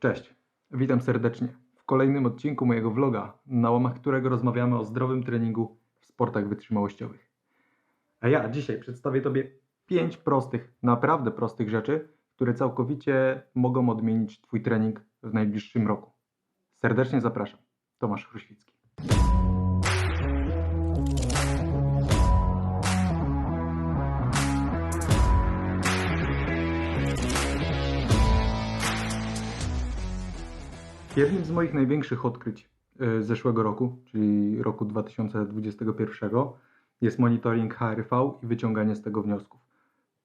Cześć, witam serdecznie w kolejnym odcinku mojego vloga, na łamach którego rozmawiamy o zdrowym treningu w sportach wytrzymałościowych. A ja dzisiaj przedstawię Tobie 5 prostych, naprawdę prostych rzeczy, które całkowicie mogą odmienić Twój trening w najbliższym roku. Serdecznie zapraszam, Tomasz Chruświcki. Jednym z moich największych odkryć e, zeszłego roku, czyli roku 2021, jest monitoring HRV i wyciąganie z tego wniosków.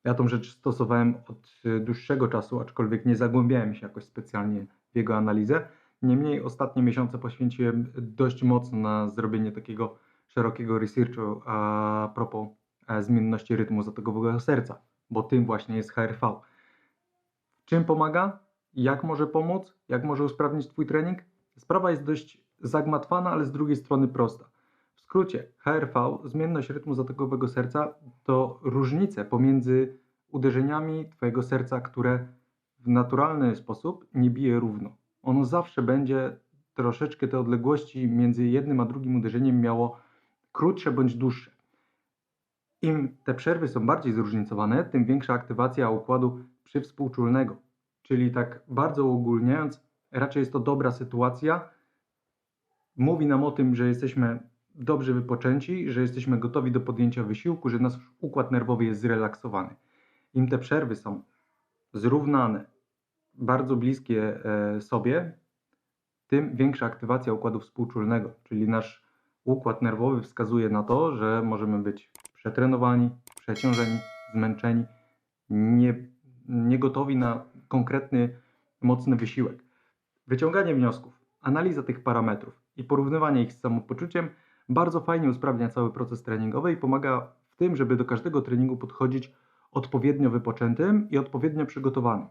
Ja tą rzecz stosowałem od e, dłuższego czasu, aczkolwiek nie zagłębiałem się jakoś specjalnie w jego analizę. Niemniej ostatnie miesiące poświęciłem dość mocno na zrobienie takiego szerokiego researchu a propos e, zmienności rytmu zatokowego serca, bo tym właśnie jest HRV. Czym pomaga? Jak może pomóc? Jak może usprawnić Twój trening? Sprawa jest dość zagmatwana, ale z drugiej strony prosta. W skrócie, HRV, zmienność rytmu zatokowego serca, to różnice pomiędzy uderzeniami Twojego serca, które w naturalny sposób nie bije równo. Ono zawsze będzie troszeczkę te odległości między jednym a drugim uderzeniem miało krótsze bądź dłuższe. Im te przerwy są bardziej zróżnicowane, tym większa aktywacja układu przywspółczulnego. Czyli tak bardzo uogólniając, raczej jest to dobra sytuacja. Mówi nam o tym, że jesteśmy dobrze wypoczęci, że jesteśmy gotowi do podjęcia wysiłku, że nasz układ nerwowy jest zrelaksowany. Im te przerwy są zrównane, bardzo bliskie e, sobie, tym większa aktywacja układu współczulnego, czyli nasz układ nerwowy wskazuje na to, że możemy być przetrenowani, przeciążeni, zmęczeni, nie, nie gotowi na konkretny, mocny wysiłek. Wyciąganie wniosków, analiza tych parametrów i porównywanie ich z samopoczuciem bardzo fajnie usprawnia cały proces treningowy i pomaga w tym, żeby do każdego treningu podchodzić odpowiednio wypoczętym i odpowiednio przygotowanym.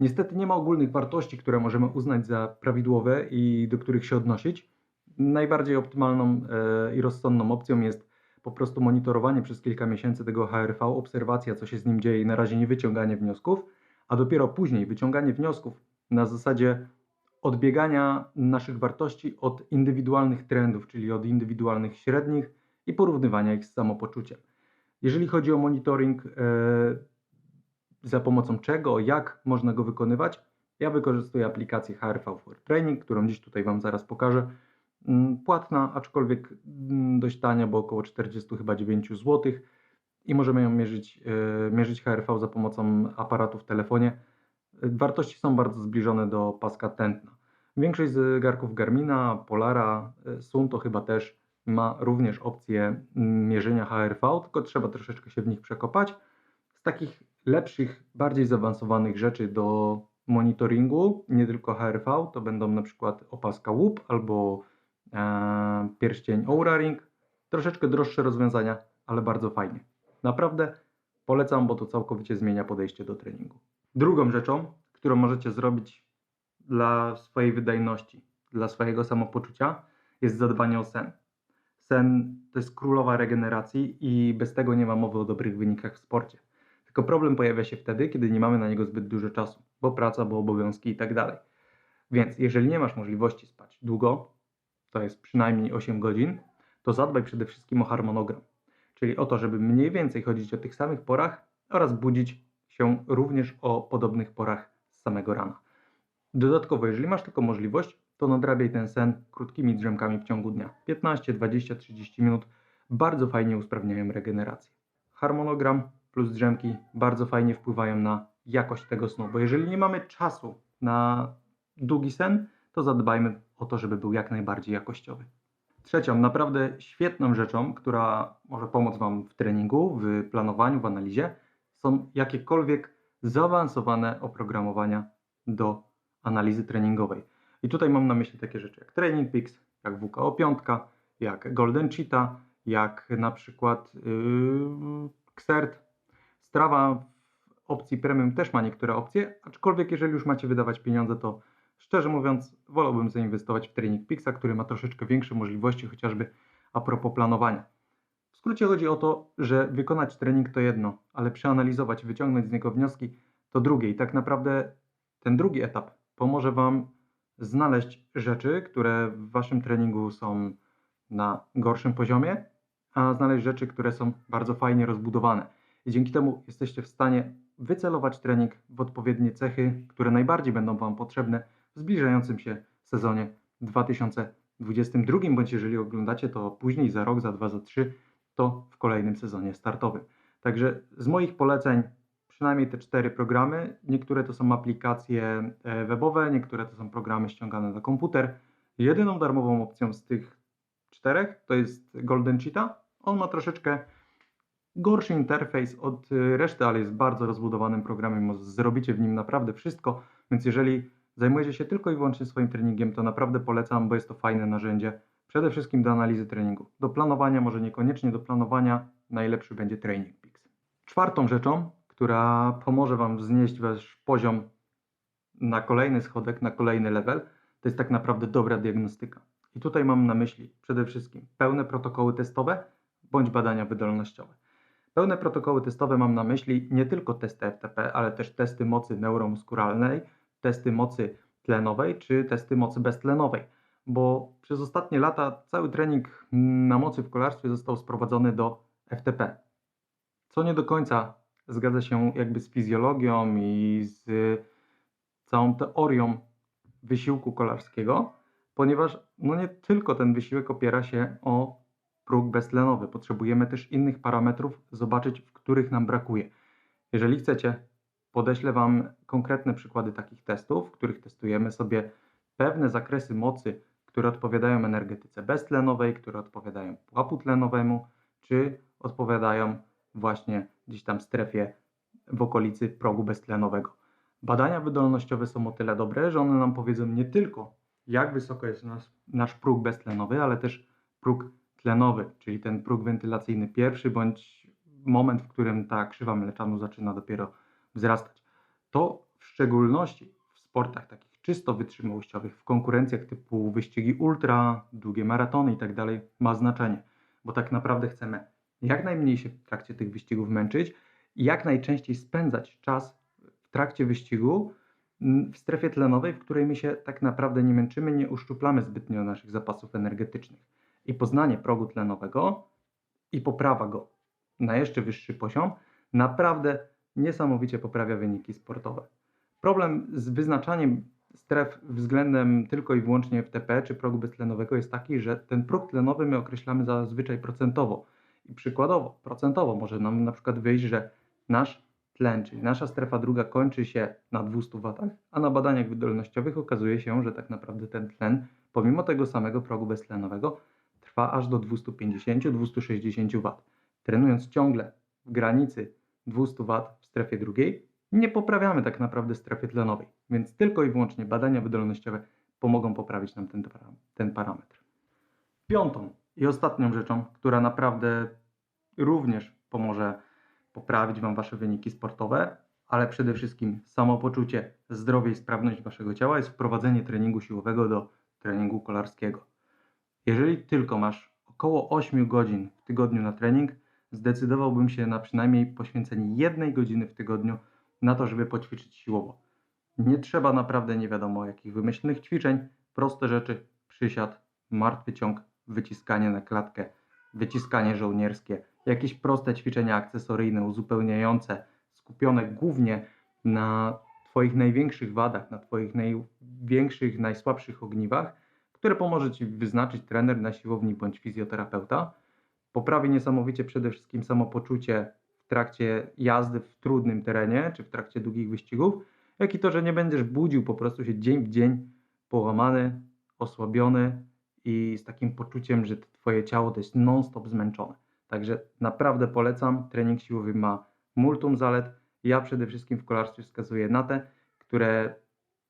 Niestety nie ma ogólnych wartości, które możemy uznać za prawidłowe i do których się odnosić. Najbardziej optymalną e, i rozsądną opcją jest po prostu monitorowanie przez kilka miesięcy tego HRV, obserwacja, co się z nim dzieje i na razie nie wyciąganie wniosków, a dopiero później wyciąganie wniosków na zasadzie odbiegania naszych wartości od indywidualnych trendów, czyli od indywidualnych średnich i porównywania ich z samopoczuciem. Jeżeli chodzi o monitoring, e, za pomocą czego, jak można go wykonywać, ja wykorzystuję aplikację HRV for Training, którą dziś tutaj Wam zaraz pokażę. Mm, Płatna, aczkolwiek mm, dość tania, bo około 40 chyba 9 zł i możemy ją mierzyć, e, mierzyć HRV za pomocą aparatu w telefonie. Wartości są bardzo zbliżone do paska tętna. Większość zegarków Garmina, Polara, e, Sunto chyba też ma również opcję mm, mierzenia HRV, tylko trzeba troszeczkę się w nich przekopać. Z takich lepszych, bardziej zaawansowanych rzeczy do monitoringu, nie tylko HRV, to będą na przykład opaska Whoop albo e, pierścień Oura Ring. Troszeczkę droższe rozwiązania, ale bardzo fajnie. Naprawdę polecam, bo to całkowicie zmienia podejście do treningu. Drugą rzeczą, którą możecie zrobić dla swojej wydajności, dla swojego samopoczucia, jest zadbanie o sen. Sen to jest królowa regeneracji i bez tego nie ma mowy o dobrych wynikach w sporcie. Tylko problem pojawia się wtedy, kiedy nie mamy na niego zbyt dużo czasu, bo praca, bo obowiązki i tak dalej. Więc jeżeli nie masz możliwości spać długo, to jest przynajmniej 8 godzin, to zadbaj przede wszystkim o harmonogram. Czyli o to, żeby mniej więcej chodzić o tych samych porach oraz budzić się również o podobnych porach z samego rana. Dodatkowo, jeżeli masz tylko możliwość, to nadrabiaj ten sen krótkimi drzemkami w ciągu dnia. 15, 20, 30 minut bardzo fajnie usprawniają regenerację. Harmonogram plus drzemki bardzo fajnie wpływają na jakość tego snu, bo jeżeli nie mamy czasu na długi sen, to zadbajmy o to, żeby był jak najbardziej jakościowy. Trzecią, naprawdę świetną rzeczą, która może pomóc Wam w treningu, w planowaniu, w analizie, są jakiekolwiek zaawansowane oprogramowania do analizy treningowej. I tutaj mam na myśli takie rzeczy jak Training Peaks, jak WKO 5, jak Golden Cheetah, jak na przykład yy, Xert. Strava w opcji premium też ma niektóre opcje, aczkolwiek jeżeli już macie wydawać pieniądze, to szczerze mówiąc wolałbym zainwestować w Training Peaksa, który ma troszeczkę większe możliwości, chociażby a propos planowania. W skrócie chodzi o to, że wykonać trening to jedno, ale przeanalizować, wyciągnąć z niego wnioski to drugie. I tak naprawdę ten drugi etap pomoże Wam znaleźć rzeczy, które w Waszym treningu są na gorszym poziomie, a znaleźć rzeczy, które są bardzo fajnie rozbudowane. I dzięki temu jesteście w stanie wycelować trening w odpowiednie cechy, które najbardziej będą Wam potrzebne zbliżającym się sezonie 2022, bądź jeżeli oglądacie to później, za rok, za dwa, za trzy, to w kolejnym sezonie startowym. Także z moich poleceń przynajmniej te cztery programy. Niektóre to są aplikacje e, webowe, niektóre to są programy ściągane na komputer. Jedyną darmową opcją z tych czterech to jest Golden Cheetah. On ma troszeczkę gorszy interfejs od y, reszty, ale jest bardzo rozbudowanym programem. Zrobicie w nim naprawdę wszystko, więc jeżeli zajmujecie się tylko i wyłącznie swoim treningiem, to naprawdę polecam, bo jest to fajne narzędzie. Przede wszystkim do analizy treningu. Do planowania, może niekoniecznie do planowania, najlepszy będzie Training Peaks. Czwartą rzeczą, która pomoże Wam wznieść Wasz poziom na kolejny schodek, na kolejny level, to jest tak naprawdę dobra diagnostyka. I tutaj mam na myśli przede wszystkim pełne protokoły testowe bądź badania wydolnościowe. Pełne protokoły testowe mam na myśli nie tylko testy FTP, ale też testy mocy neuromuskularnej, testy mocy tlenowej czy testy mocy beztlenowej, bo przez ostatnie lata cały trening na mocy w kolarstwie został sprowadzony do FTP, co nie do końca zgadza się jakby z fizjologią i z całą teorią wysiłku kolarskiego, ponieważ no nie tylko ten wysiłek opiera się o próg beztlenowy. Potrzebujemy też innych parametrów, zobaczyć, w których nam brakuje. Jeżeli chcecie, podeślę Wam konkretne przykłady takich testów, w których testujemy sobie pewne zakresy mocy, które odpowiadają energetyce beztlenowej, które odpowiadają pułapu tlenowemu, czy odpowiadają właśnie gdzieś tam strefie w okolicy progu beztlenowego. Badania wydolnościowe są o tyle dobre, że one nam powiedzą nie tylko, jak wysoko jest nasz, nasz próg beztlenowy, ale też próg tlenowy, czyli ten próg wentylacyjny pierwszy, bądź moment, w którym ta krzywa mleczanu zaczyna dopiero wzrastać. To w szczególności w sportach takich czysto wytrzymałościowych, w konkurencjach typu wyścigi ultra, długie maratony itd. Tak ma znaczenie, bo tak naprawdę chcemy jak najmniej się w trakcie tych wyścigów męczyć i jak najczęściej spędzać czas w trakcie wyścigu w strefie tlenowej, w której my się tak naprawdę nie męczymy, nie uszczuplamy zbytnio naszych zapasów energetycznych. I poznanie progu tlenowego i poprawa go na jeszcze wyższy poziom naprawdę niesamowicie poprawia wyniki sportowe. Problem z wyznaczaniem stref względem tylko i wyłącznie FTP czy progu beztlenowego jest taki, że ten próg tlenowy my określamy zazwyczaj procentowo. I przykładowo, procentowo może nam na przykład wyjść, że nasz tlen, czyli nasza strefa druga kończy się na 200 W, a na badaniach wydolnościowych okazuje się, że tak naprawdę ten tlen, pomimo tego samego progu beztlenowego, trwa aż do 250-260 W. Trenując ciągle w granicy 200 W strefie drugiej, nie poprawiamy tak naprawdę strefy tlenowej, więc tylko i wyłącznie badania wydolnościowe pomogą poprawić nam ten, ten parametr. Piątą i ostatnią rzeczą, która naprawdę również pomoże poprawić Wam Wasze wyniki sportowe, ale przede wszystkim samopoczucie, zdrowie i sprawność Waszego ciała jest wprowadzenie treningu siłowego do treningu kolarskiego. Jeżeli tylko masz około 8 godzin w tygodniu na trening, zdecydowałbym się na przynajmniej poświęcenie jednej godziny w tygodniu na to, żeby poćwiczyć siłowo. Nie trzeba naprawdę nie wiadomo jakich wymyślnych ćwiczeń, proste rzeczy, przysiad, martwy ciąg, wyciskanie na klatkę, wyciskanie żołnierskie, jakieś proste ćwiczenia akcesoryjne, uzupełniające, skupione głównie na Twoich największych wadach, na Twoich największych, najsłabszych ogniwach, które pomoże Ci wyznaczyć trener na siłowni bądź fizjoterapeuta. Poprawi niesamowicie przede wszystkim samopoczucie w trakcie jazdy w trudnym terenie czy w trakcie długich wyścigów, jak i to, że nie będziesz budził po prostu się dzień w dzień połamany, osłabiony i z takim poczuciem, że Twoje ciało to jest non-stop zmęczone. Także naprawdę polecam. Trening siłowy ma multum zalet. Ja przede wszystkim w kolarstwie wskazuję na te, które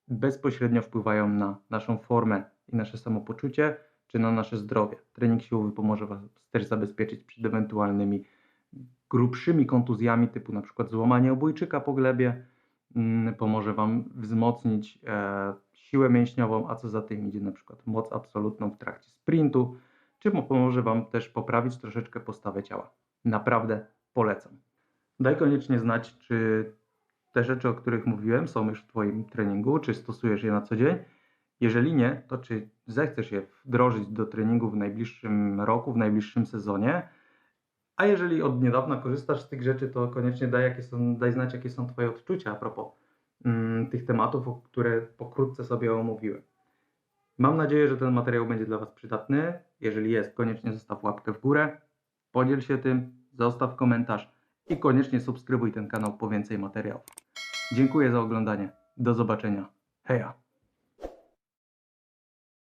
bezpośrednio wpływają na naszą formę i nasze samopoczucie, czy na nasze zdrowie. Trening siłowy pomoże Was też zabezpieczyć przed ewentualnymi grubszymi kontuzjami, typu na przykład złamanie obojczyka po glebie, mm, pomoże Wam wzmocnić e, siłę mięśniową, a co za tym idzie na przykład moc absolutną w trakcie sprintu, czy pomoże Wam też poprawić troszeczkę postawę ciała. Naprawdę polecam. Daj koniecznie znać, czy te rzeczy, o których mówiłem, są już w Twoim treningu, czy stosujesz je na co dzień? Jeżeli nie, to czy zechcesz je wdrożyć do treningu w najbliższym roku, w najbliższym sezonie? A jeżeli od niedawna korzystasz z tych rzeczy, to koniecznie daj, jakie są, daj znać, jakie są Twoje odczucia a propos mm, tych tematów, które pokrótce sobie omówiłem. Mam nadzieję, że ten materiał będzie dla Was przydatny. Jeżeli jest, koniecznie zostaw łapkę w górę, podziel się tym, zostaw komentarz i koniecznie subskrybuj ten kanał po więcej materiałów. Dziękuję za oglądanie. Do zobaczenia. Heja!